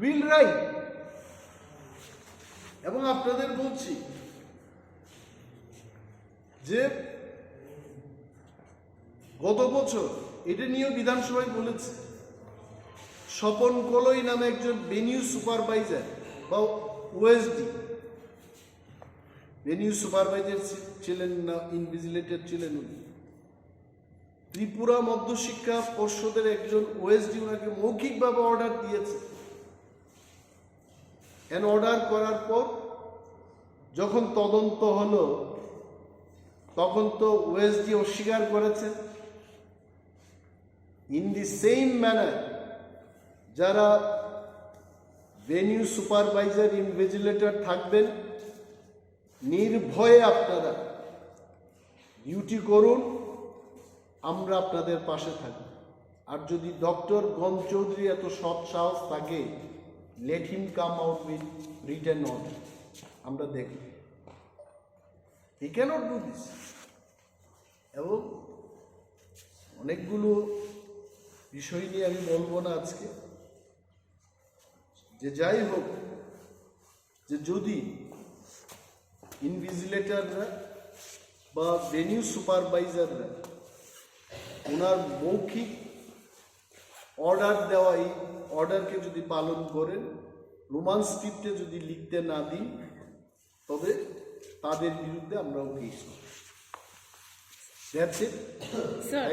Will write এবং আপনাদের বলছি যে গত বছর এটা নিয়েও বিধানসভায় বলেছে, স্বপন কলই নামে একজন বেনিউ সুপারভাইজার বা ওএসডি ভেনিউ সুপারভাইজার ছিলেন না ইনভিজিলেটর ছিলেন উনি। ত্রিপুরা মধ্যশিক্ষা পর্ষদের একজন ওএসডি ওনাকে মৌখিকভাবে অর্ডার দিয়েছে। এন অর্ডার করার পর যখন তদন্ত হলো, তখন তো ওএসডি অস্বীকার করেছে। ইন দি সেম ম্যানার যারা ভেনিউ সুপারভাইজার ইনভিজিলেটর থাকবেন, নির্ভয়ে আপনারা ডিউটি করুন, আমরা আপনাদের পাশে থাকব। আর যদি ডক্টর গণ চৌধুরী এত সৎ সাহস থাকে let him come out with return order আমরা দেখব। হি ক্যানট ডু দিস এবং অনেকগুলো বিষয় নিয়ে আমি বলব না আজকে। যে যাই হোক, যে যদি ইনভিজিলেটররা বা ভেনিউ সুপারভাইজাররা ওনার মৌখিক অর্ডার দেওয়া এই অর্ডারকে যদি পালন করেন রোমান স্ক্রিপ্টে যদি লিখতে না দিই তবে তাদের বিরুদ্ধে আমরাও. Sir,